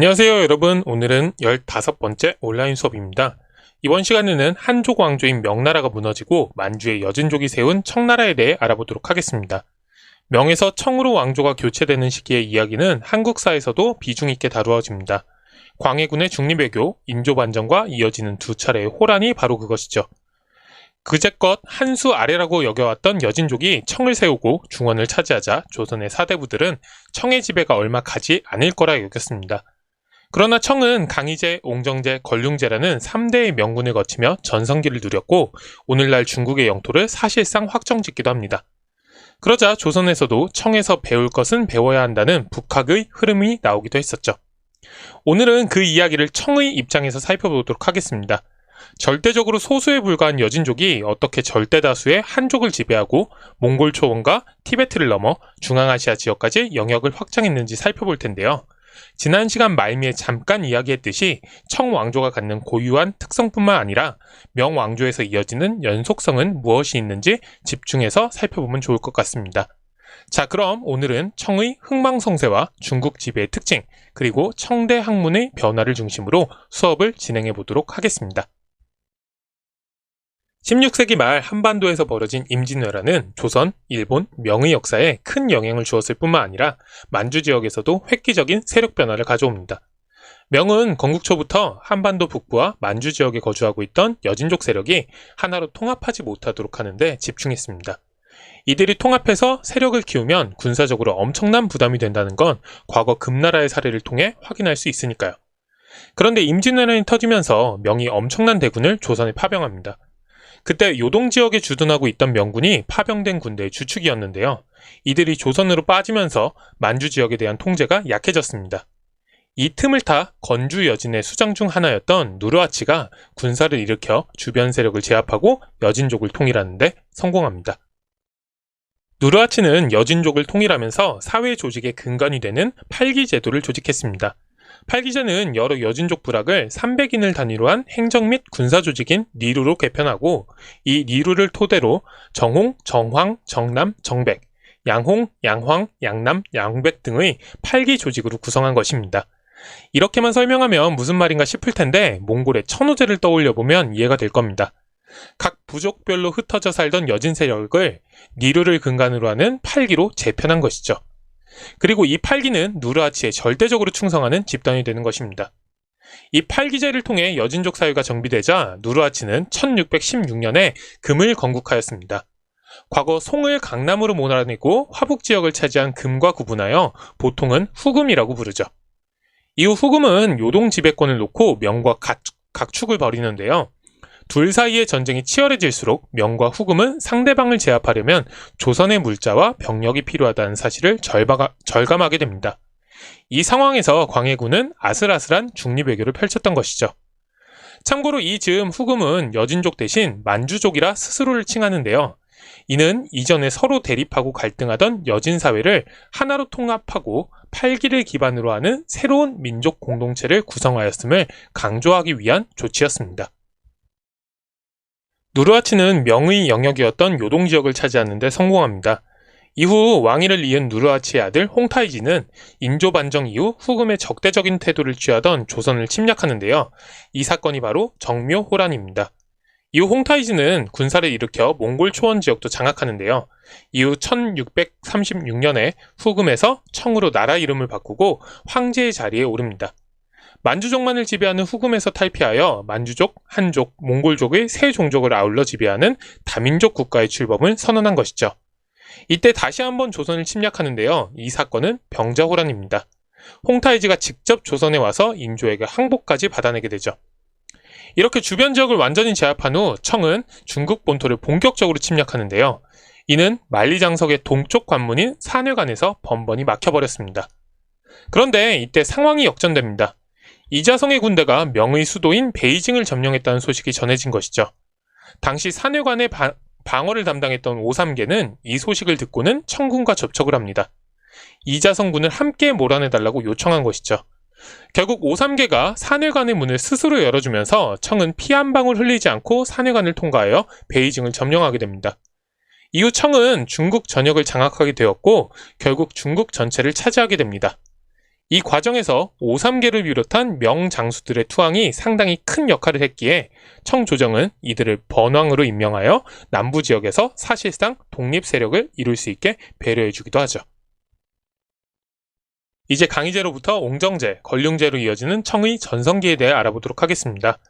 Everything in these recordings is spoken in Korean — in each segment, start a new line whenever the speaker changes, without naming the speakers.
안녕하세요 여러분 오늘은 15번째 온라인 수업입니다. 이번 시간에는 한족 왕조인 명나라가 무너지고 만주의 여진족이 세운 청나라에 대해 알아보도록 하겠습니다. 명에서 청으로 왕조가 교체되는 시기의 이야기는 한국사에서도 비중 있게 다루어집니다. 광해군의 중립외교, 인조반정과 이어지는 두 차례의 호란이 바로 그것이죠. 그제껏 한수 아래라고 여겨왔던 여진족이 청을 세우고 중원을 차지하자 조선의 사대부들은 청의 지배가 얼마 가지 않을 거라 여겼습니다. 그러나 청은 강희제, 옹정제, 걸륭제라는 3대의 명군을 거치며 전성기를 누렸고 오늘날 중국의 영토를 사실상 확정짓기도 합니다. 그러자 조선에서도 청에서 배울 것은 배워야 한다는 북학의 흐름이 나오기도 했었죠. 오늘은 그 이야기를 청의 입장에서 살펴보도록 하겠습니다. 절대적으로 소수에 불과한 여진족이 어떻게 절대 다수의 한족을 지배하고 몽골 초원과 티베트를 넘어 중앙아시아 지역까지 영역을 확장했는지 살펴볼 텐데요. 지난 시간 말미에 잠깐 이야기했듯이 청왕조가 갖는 고유한 특성뿐만 아니라 명왕조에서 이어지는 연속성은 무엇이 있는지 집중해서 살펴보면 좋을 것 같습니다. 자, 그럼 오늘은 청의 흥망성쇠와 중국 지배의 특징, 그리고 청대 학문의 변화를 중심으로 수업을 진행해 보도록 하겠습니다. 16세기 말 한반도에서 벌어진 임진왜란은 조선, 일본, 명의 역사에 큰 영향을 주었을 뿐만 아니라 만주 지역에서도 획기적인 세력 변화를 가져옵니다. 명은 건국 초부터 한반도 북부와 만주 지역에 거주하고 있던 여진족 세력이 하나로 통합하지 못하도록 하는데 집중했습니다. 이들이 통합해서 세력을 키우면 군사적으로 엄청난 부담이 된다는 건 과거 금나라의 사례를 통해 확인할 수 있으니까요. 그런데 임진왜란이 터지면서 명이 엄청난 대군을 조선에 파병합니다. 그때 요동 지역에 주둔하고 있던 명군이 파병된 군대의 주축이었는데요. 이들이 조선으로 빠지면서 만주 지역에 대한 통제가 약해졌습니다. 이 틈을 타 건주 여진의 수장 중 하나였던 누르하치가 군사를 일으켜 주변 세력을 제압하고 여진족을 통일하는데 성공합니다. 누르하치는 여진족을 통일하면서 사회 조직의 근간이 되는 팔기 제도를 조직했습니다. 팔기제는 여러 여진족 부락을 300인을 단위로 한 행정 및 군사 조직인 니루로 개편하고 이 니루를 토대로 정홍, 정황, 정남, 정백, 양홍, 양황, 양남, 양백 등의 팔기 조직으로 구성한 것입니다. 이렇게만 설명하면 무슨 말인가 싶을 텐데 몽골의 천호제를 떠올려 보면 이해가 될 겁니다. 각 부족별로 흩어져 살던 여진 세력을 니루를 근간으로 하는 팔기로 재편한 것이죠. 그리고 이 팔기는 누르하치에 절대적으로 충성하는 집단이 되는 것입니다. 이 팔기제를 통해 여진족 사회가 정비되자 누르하치는 1616년에 금을 건국하였습니다. 과거 송을 강남으로 몰아내고 화북 지역을 차지한 금과 구분하여 보통은 후금이라고 부르죠. 이후 후금은 요동 지배권을 놓고 명과 각축을 벌이는데요. 둘 사이의 전쟁이 치열해질수록 명과 후금은 상대방을 제압하려면 조선의 물자와 병력이 필요하다는 사실을 절바가, 절감하게 됩니다. 이 상황에서 광해군은 아슬아슬한 중립외교를 펼쳤던 것이죠. 참고로 이 즈음 후금은 여진족 대신 만주족이라 스스로를 칭하는데요. 이는 이전에 서로 대립하고 갈등하던 여진 사회를 하나로 통합하고 팔기를 기반으로 하는 새로운 민족 공동체를 구성하였음을 강조하기 위한 조치였습니다. 누르하치는 명의 영역이었던 요동 지역을 차지하는데 성공합니다. 이후 왕위를 이은 누르하치의 아들 홍타이지는 인조 반정 이후 후금의 적대적인 태도를 취하던 조선을 침략하는데요. 이 사건이 바로 정묘 호란입니다. 이후 홍타이지는 군사를 일으켜 몽골 초원 지역도 장악하는데요. 이후 1636년에 후금에서 청으로 나라 이름을 바꾸고 황제의 자리에 오릅니다. 만주족만을 지배하는 후금에서 탈피하여 만주족, 한족, 몽골족의 세 종족을 아울러 지배하는 다민족 국가의 출범을 선언한 것이죠. 이때 다시 한번 조선을 침략하는데요. 이 사건은 병자호란입니다. 홍타이지가 직접 조선에 와서 인조에게 항복까지 받아내게 되죠. 이렇게 주변 지역을 완전히 제압한 후 청은 중국 본토를 본격적으로 침략하는데요. 이는 만리장석의 동쪽 관문인 산회관에서 번번이 막혀버렸습니다. 그런데 이때 상황이 역전됩니다. 이자성의 군대가 명의 수도인 베이징을 점령했다는 소식이 전해진 것이죠. 당시 산회관의 바, 방어를 담당했던 오삼계는 이 소식을 듣고는 청군과 접촉을 합니다. 이자성 군을 함께 몰아내달라고 요청한 것이죠. 결국 오삼계가 산회관의 문을 스스로 열어주면서 청은 피 한 방울 흘리지 않고 산회관을 통과하여 베이징을 점령하게 됩니다. 이후 청은 중국 전역을 장악하게 되었고 결국 중국 전체를 차지하게 됩니다. 이 과정에서 오삼계를 비롯한 명장수들의 투항이 상당히 큰 역할을 했기에 청조정은 이들을 번왕으로 임명하여 남부 지역에서 사실상 독립 세력을 이룰 수 있게 배려해주기도 하죠. 이제 강희제로부터 옹정제, 걸륭제로 이어지는 청의 전성기에 대해 알아보도록 하겠습니다.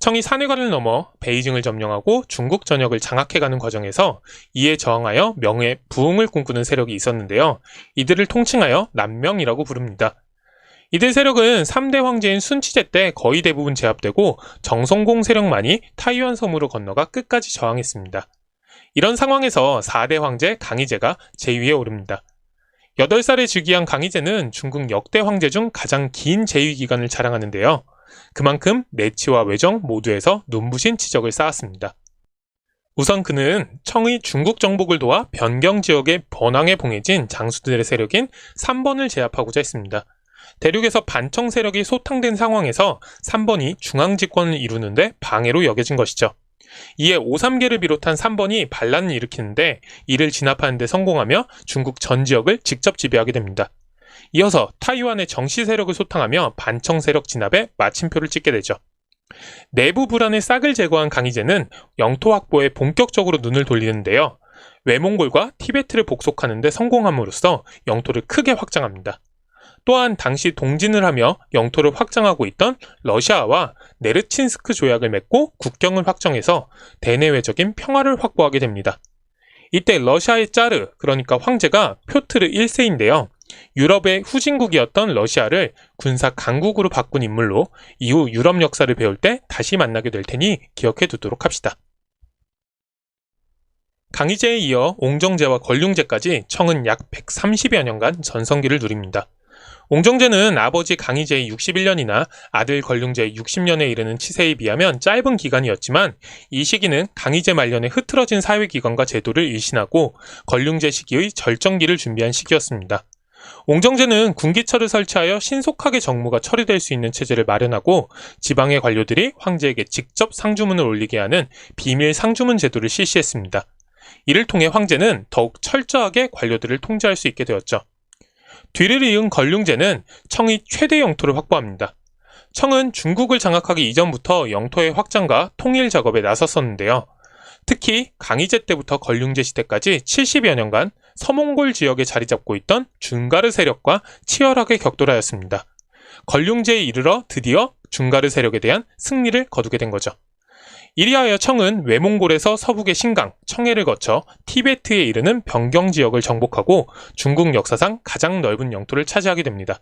청이 산해관을 넘어 베이징을 점령하고 중국 전역을 장악해가는 과정에서 이에 저항하여 명예, 부흥을 꿈꾸는 세력이 있었는데요. 이들을 통칭하여 남명이라고 부릅니다. 이들 세력은 3대 황제인 순치제 때 거의 대부분 제압되고 정성공 세력만이 타이완 섬으로 건너가 끝까지 저항했습니다. 이런 상황에서 4대 황제 강희제가 제위에 오릅니다. 8살에 즉위한 강희제는 중국 역대 황제 중 가장 긴 재위 기간을 자랑하는데요. 그만큼 내치와 외정 모두에서 눈부신 지적을 쌓았습니다. 우선 그는 청의 중국 정복을 도와 변경 지역의 번왕에 봉해진 장수들의 세력인 3번을 제압하고자 했습니다. 대륙에서 반청 세력이 소탕된 상황에서 3번이 중앙 집권을 이루는데 방해로 여겨진 것이죠. 이에 5.3계를 비롯한 3번이 반란을 일으키는데 이를 진압하는 데 성공하며 중국 전 지역을 직접 지배하게 됩니다. 이어서 타이완의 정시 세력을 소탕하며 반청 세력 진압에 마침표를 찍게 되죠. 내부 불안의 싹을 제거한 강희제는 영토 확보에 본격적으로 눈을 돌리는데요. 외몽골과 티베트를 복속하는 데 성공함으로써 영토를 크게 확장합니다. 또한 당시 동진을 하며 영토를 확장하고 있던 러시아와 네르친스크 조약을 맺고 국경을 확정해서 대내외적인 평화를 확보하게 됩니다. 이때 러시아의 짜르, 그러니까 황제가 표트르 1세인데요. 유럽의 후진국이었던 러시아를 군사 강국으로 바꾼 인물로 이후 유럽 역사를 배울 때 다시 만나게 될 테니 기억해 두도록 합시다. 강희제에 이어 옹정제와 걸륭제까지 청은 약 130여 년간 전성기를 누립니다. 옹정제는 아버지 강희제의 61년이나 아들 걸륭제의 60년에 이르는 치세에 비하면 짧은 기간이었지만 이 시기는 강희제 말년에 흐트러진 사회기관과 제도를 일신하고 걸륭제 시기의 절정기를 준비한 시기였습니다. 옹정제는 군기처를 설치하여 신속하게 정무가 처리될 수 있는 체제를 마련하고 지방의 관료들이 황제에게 직접 상주문을 올리게 하는 비밀 상주문 제도를 실시했습니다. 이를 통해 황제는 더욱 철저하게 관료들을 통제할 수 있게 되었죠. 뒤를 이은 걸륭제는 청이 최대 영토를 확보합니다. 청은 중국을 장악하기 이전부터 영토의 확장과 통일 작업에 나섰었는데요. 특히 강희제 때부터 걸륭제 시대까지 70여 년간 서몽골 지역에 자리 잡고 있던 중가르 세력과 치열하게 격돌하였습니다. 걸륭제에 이르러 드디어 중가르 세력에 대한 승리를 거두게 된 거죠. 이리하여 청은 외몽골에서 서북의 신강, 청해를 거쳐 티베트에 이르는 변경 지역을 정복하고 중국 역사상 가장 넓은 영토를 차지하게 됩니다.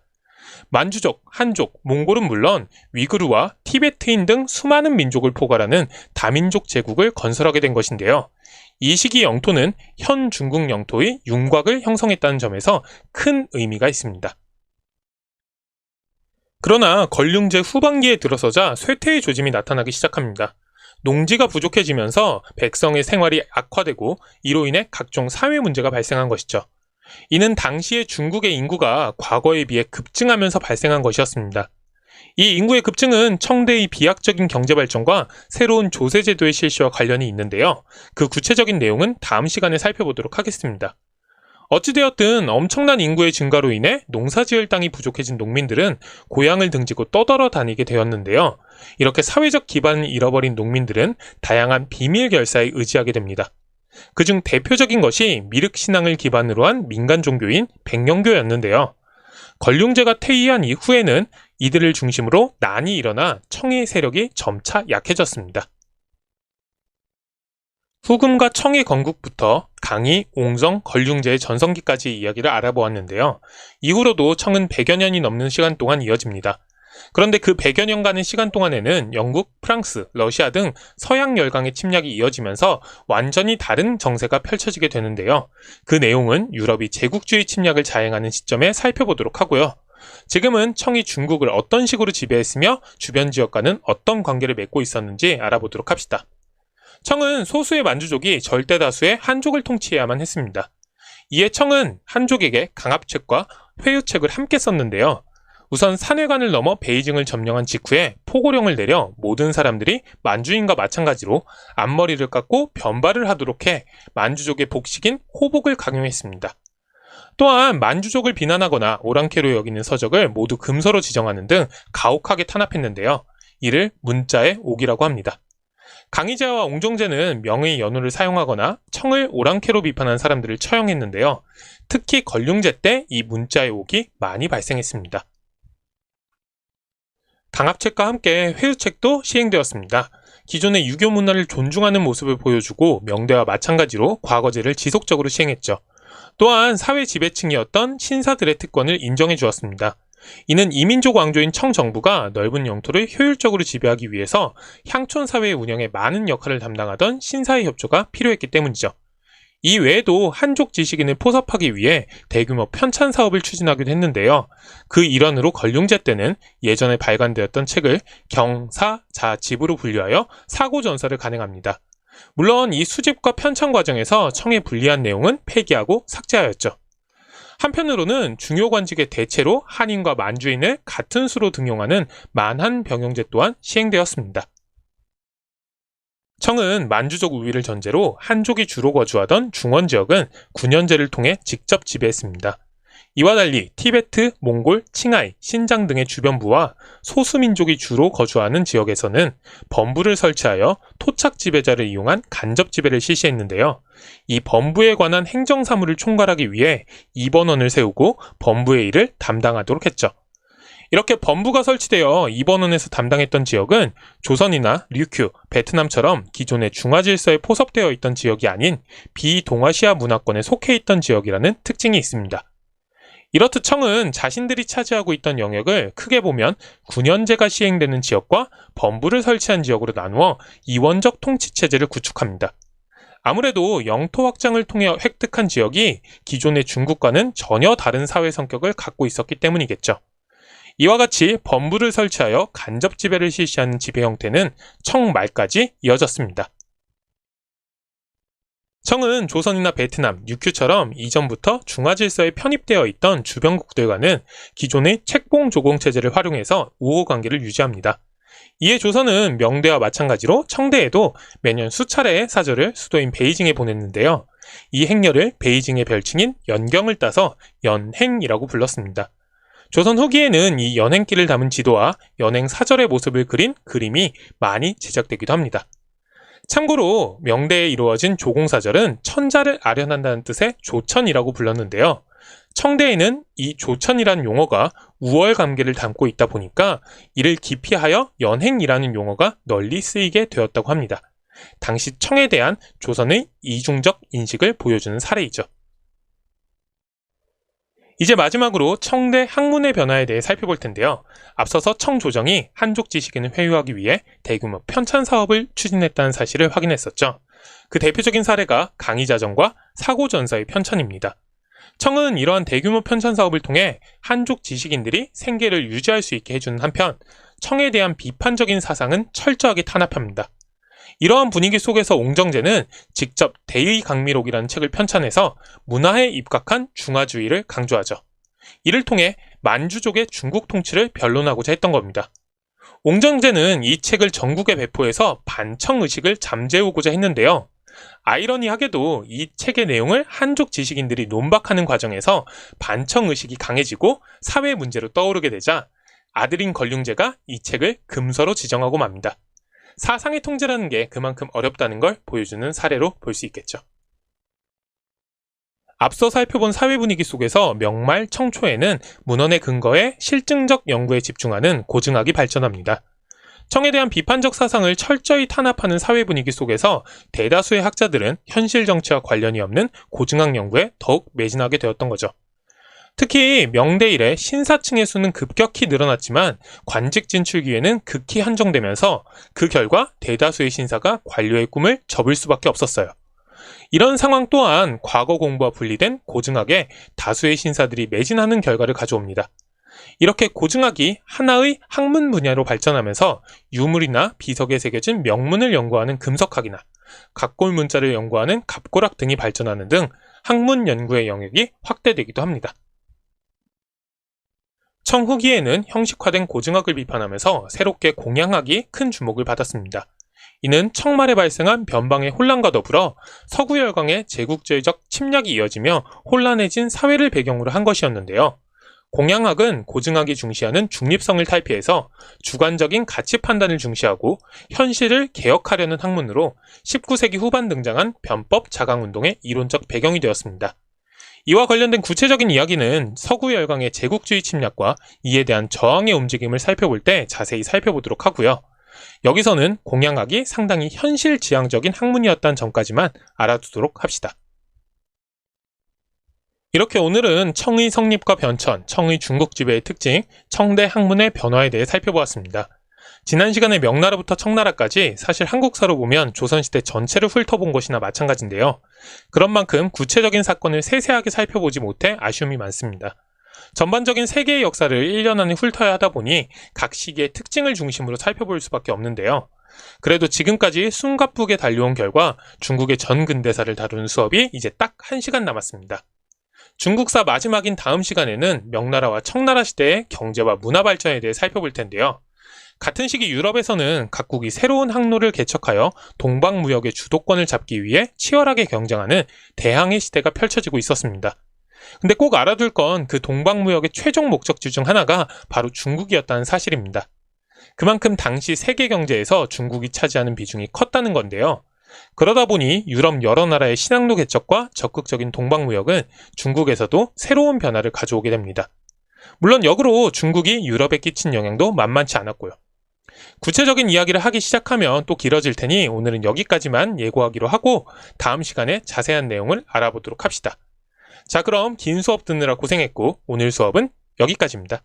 만주족, 한족, 몽골은 물론 위구르와 티베트인 등 수많은 민족을 포괄하는 다민족 제국을 건설하게 된 것인데요. 이 시기 영토는 현 중국 영토의 윤곽을 형성했다는 점에서 큰 의미가 있습니다. 그러나 걸륭제 후반기에 들어서자 쇠퇴의 조짐이 나타나기 시작합니다. 농지가 부족해지면서 백성의 생활이 악화되고 이로 인해 각종 사회 문제가 발생한 것이죠. 이는 당시의 중국의 인구가 과거에 비해 급증하면서 발생한 것이었습니다. 이 인구의 급증은 청대의 비약적인 경제 발전과 새로운 조세 제도의 실시와 관련이 있는데요. 그 구체적인 내용은 다음 시간에 살펴보도록 하겠습니다. 어찌되었든 엄청난 인구의 증가로 인해 농사 지을 땅이 부족해진 농민들은 고향을 등지고 떠돌아 다니게 되었는데요. 이렇게 사회적 기반을 잃어버린 농민들은 다양한 비밀 결사에 의지하게 됩니다. 그중 대표적인 것이 미륵 신앙을 기반으로 한 민간 종교인 백령교였는데요. 걸륭제가 퇴위한 이후에는 이들을 중심으로 난이 일어나 청의 세력이 점차 약해졌습니다. 후금과 청의 건국부터 강희, 옹성, 걸륭제의 전성기까지 이야기를 알아보았는데요. 이후로도 청은 100여 년이 넘는 시간 동안 이어집니다. 그런데 그 100여 년간의 시간 동안에는 영국, 프랑스, 러시아 등 서양 열강의 침략이 이어지면서 완전히 다른 정세가 펼쳐지게 되는데요. 그 내용은 유럽이 제국주의 침략을 자행하는 시점에 살펴보도록 하고요. 지금은 청이 중국을 어떤 식으로 지배했으며 주변 지역과는 어떤 관계를 맺고 있었는지 알아보도록 합시다. 청은 소수의 만주족이 절대 다수의 한족을 통치해야만 했습니다. 이에 청은 한족에게 강압책과 회유책을 함께 썼는데요. 우선 산해관을 넘어 베이징을 점령한 직후에 포고령을 내려 모든 사람들이 만주인과 마찬가지로 앞머리를 깎고 변발을 하도록 해 만주족의 복식인 호복을 강요했습니다. 또한 만주족을 비난하거나 오랑캐로 여기는 서적을 모두 금서로 지정하는 등 가혹하게 탄압했는데요. 이를 문자의 옥이라고 합니다. 강희제와 옹종제는 명의 연호를 사용하거나 청을 오랑캐로 비판한 사람들을 처형했는데요. 특히 걸륭제 때 이 문자의 옥이 많이 발생했습니다. 당합책과 함께 회유책도 시행되었습니다. 기존의 유교 문화를 존중하는 모습을 보여주고 명대와 마찬가지로 과거제를 지속적으로 시행했죠. 또한 사회 지배층이었던 신사들의 특권을 인정해 주었습니다. 이는 이민족 왕조인 청정부가 넓은 영토를 효율적으로 지배하기 위해서 향촌 사회 운영에 많은 역할을 담당하던 신사의 협조가 필요했기 때문이죠. 이 외에도 한족 지식인을 포섭하기 위해 대규모 편찬 사업을 추진하기도 했는데요. 그 일환으로 걸륭제 때는 예전에 발간되었던 책을 경사, 자, 집으로 분류하여 사고 전사를 가능합니다. 물론 이 수집과 편찬 과정에서 청에 불리한 내용은 폐기하고 삭제하였죠. 한편으로는 중요 관직의 대체로 한인과 만주인을 같은 수로 등용하는 만한 병용제 또한 시행되었습니다. 청은 만주족 우위를 전제로 한족이 주로 거주하던 중원 지역은 9년제를 통해 직접 지배했습니다. 이와 달리 티베트, 몽골, 칭하이, 신장 등의 주변부와 소수민족이 주로 거주하는 지역에서는 범부를 설치하여 토착 지배자를 이용한 간접 지배를 실시했는데요. 이 범부에 관한 행정사무를 총괄하기 위해 입원원을 세우고 범부의 일을 담당하도록 했죠. 이렇게 범부가 설치되어 입원원에서 담당했던 지역은 조선이나 류큐, 베트남처럼 기존의 중화 질서에 포섭되어 있던 지역이 아닌 비동아시아 문화권에 속해 있던 지역이라는 특징이 있습니다. 이렇듯 청은 자신들이 차지하고 있던 영역을 크게 보면 9년제가 시행되는 지역과 범부를 설치한 지역으로 나누어 이원적 통치체제를 구축합니다. 아무래도 영토 확장을 통해 획득한 지역이 기존의 중국과는 전혀 다른 사회 성격을 갖고 있었기 때문이겠죠. 이와 같이 범부를 설치하여 간접 지배를 실시하는 지배 형태는 청 말까지 이어졌습니다. 청은 조선이나 베트남, 유큐처럼 이전부터 중화 질서에 편입되어 있던 주변국들과는 기존의 책봉 조공 체제를 활용해서 우호 관계를 유지합니다. 이에 조선은 명대와 마찬가지로 청대에도 매년 수차례의 사절을 수도인 베이징에 보냈는데요. 이 행렬을 베이징의 별칭인 연경을 따서 연행이라고 불렀습니다. 조선 후기에는 이 연행길을 담은 지도와 연행 사절의 모습을 그린 그림이 많이 제작되기도 합니다. 참고로 명대에 이루어진 조공사절은 천자를 아련한다는 뜻의 조천이라고 불렀는데요. 청대에는 이 조천이라는 용어가 우월 관계를 담고 있다 보니까 이를 기피하여 연행이라는 용어가 널리 쓰이게 되었다고 합니다. 당시 청에 대한 조선의 이중적 인식을 보여주는 사례이죠. 이제 마지막으로 청대 학문의 변화에 대해 살펴볼 텐데요. 앞서서 청조정이 한족 지식인을 회유하기 위해 대규모 편찬 사업을 추진했다는 사실을 확인했었죠. 그 대표적인 사례가 강의자정과 사고전사의 편찬입니다. 청은 이러한 대규모 편찬 사업을 통해 한족 지식인들이 생계를 유지할 수 있게 해주는 한편 청에 대한 비판적인 사상은 철저하게 탄압합니다. 이러한 분위기 속에서 옹정제는 직접 대의 강미록이라는 책을 편찬해서 문화에 입각한 중화주의를 강조하죠. 이를 통해 만주족의 중국 통치를 변론하고자 했던 겁니다. 옹정제는 이 책을 전국에 배포해서 반청 의식을 잠재우고자 했는데요. 아이러니하게도 이 책의 내용을 한족 지식인들이 논박하는 과정에서 반청 의식이 강해지고 사회 문제로 떠오르게 되자 아들인 걸륭제가 이 책을 금서로 지정하고 맙니다. 사상의 통제라는 게 그만큼 어렵다는 걸 보여주는 사례로 볼 수 있겠죠. 앞서 살펴본 사회 분위기 속에서 명말 청초에는 문헌의 근거에 실증적 연구에 집중하는 고증학이 발전합니다. 청에 대한 비판적 사상을 철저히 탄압하는 사회 분위기 속에서 대다수의 학자들은 현실 정치와 관련이 없는 고증학 연구에 더욱 매진하게 되었던 거죠. 특히 명대 이래 신사층의 수는 급격히 늘어났지만 관직 진출 기회는 극히 한정되면서 그 결과 대다수의 신사가 관료의 꿈을 접을 수밖에 없었어요. 이런 상황 또한 과거 공부와 분리된 고증학에 다수의 신사들이 매진하는 결과를 가져옵니다. 이렇게 고증학이 하나의 학문 분야로 발전하면서 유물이나 비석에 새겨진 명문을 연구하는 금석학이나 각골 문자를 연구하는 갑골학 등이 발전하는 등 학문 연구의 영역이 확대되기도 합니다. 청후기에는 형식화된 고증학을 비판하면서 새롭게 공양학이 큰 주목을 받았습니다. 이는 청말에 발생한 변방의 혼란과 더불어 서구 열강의 제국주의적 침략이 이어지며 혼란해진 사회를 배경으로 한 것이었는데요. 공양학은 고증학이 중시하는 중립성을 탈피해서 주관적인 가치 판단을 중시하고 현실을 개혁하려는 학문으로 19세기 후반 등장한 변법 자강운동의 이론적 배경이 되었습니다. 이와 관련된 구체적인 이야기는 서구 열강의 제국주의 침략과 이에 대한 저항의 움직임을 살펴볼 때 자세히 살펴보도록 하고요. 여기서는 공양학이 상당히 현실 지향적인 학문이었다는 점까지만 알아두도록 합시다. 이렇게 오늘은 청의 성립과 변천, 청의 중국 지배의 특징, 청대 학문의 변화에 대해 살펴보았습니다. 지난 시간에 명나라부터 청나라까지 사실 한국사로 보면 조선시대 전체를 훑어본 것이나 마찬가지인데요. 그런 만큼 구체적인 사건을 세세하게 살펴보지 못해 아쉬움이 많습니다. 전반적인 세계의 역사를 1년 안에 훑어야 하다 보니 각 시기의 특징을 중심으로 살펴볼 수밖에 없는데요. 그래도 지금까지 숨가쁘게 달려온 결과 중국의 전 근대사를 다루는 수업이 이제 딱 1시간 남았습니다. 중국사 마지막인 다음 시간에는 명나라와 청나라 시대의 경제와 문화 발전에 대해 살펴볼 텐데요. 같은 시기 유럽에서는 각국이 새로운 항로를 개척하여 동방 무역의 주도권을 잡기 위해 치열하게 경쟁하는 대항해 시대가 펼쳐지고 있었습니다. 근데 꼭 알아둘 건 그 동방 무역의 최종 목적지 중 하나가 바로 중국이었다는 사실입니다. 그만큼 당시 세계 경제에서 중국이 차지하는 비중이 컸다는 건데요. 그러다 보니 유럽 여러 나라의 신항로 개척과 적극적인 동방 무역은 중국에서도 새로운 변화를 가져오게 됩니다. 물론 역으로 중국이 유럽에 끼친 영향도 만만치 않았고요. 구체적인 이야기를 하기 시작하면 또 길어질 테니 오늘은 여기까지만 예고하기로 하고 다음 시간에 자세한 내용을 알아보도록 합시다. 자, 그럼 긴 수업 듣느라 고생했고 오늘 수업은 여기까지입니다.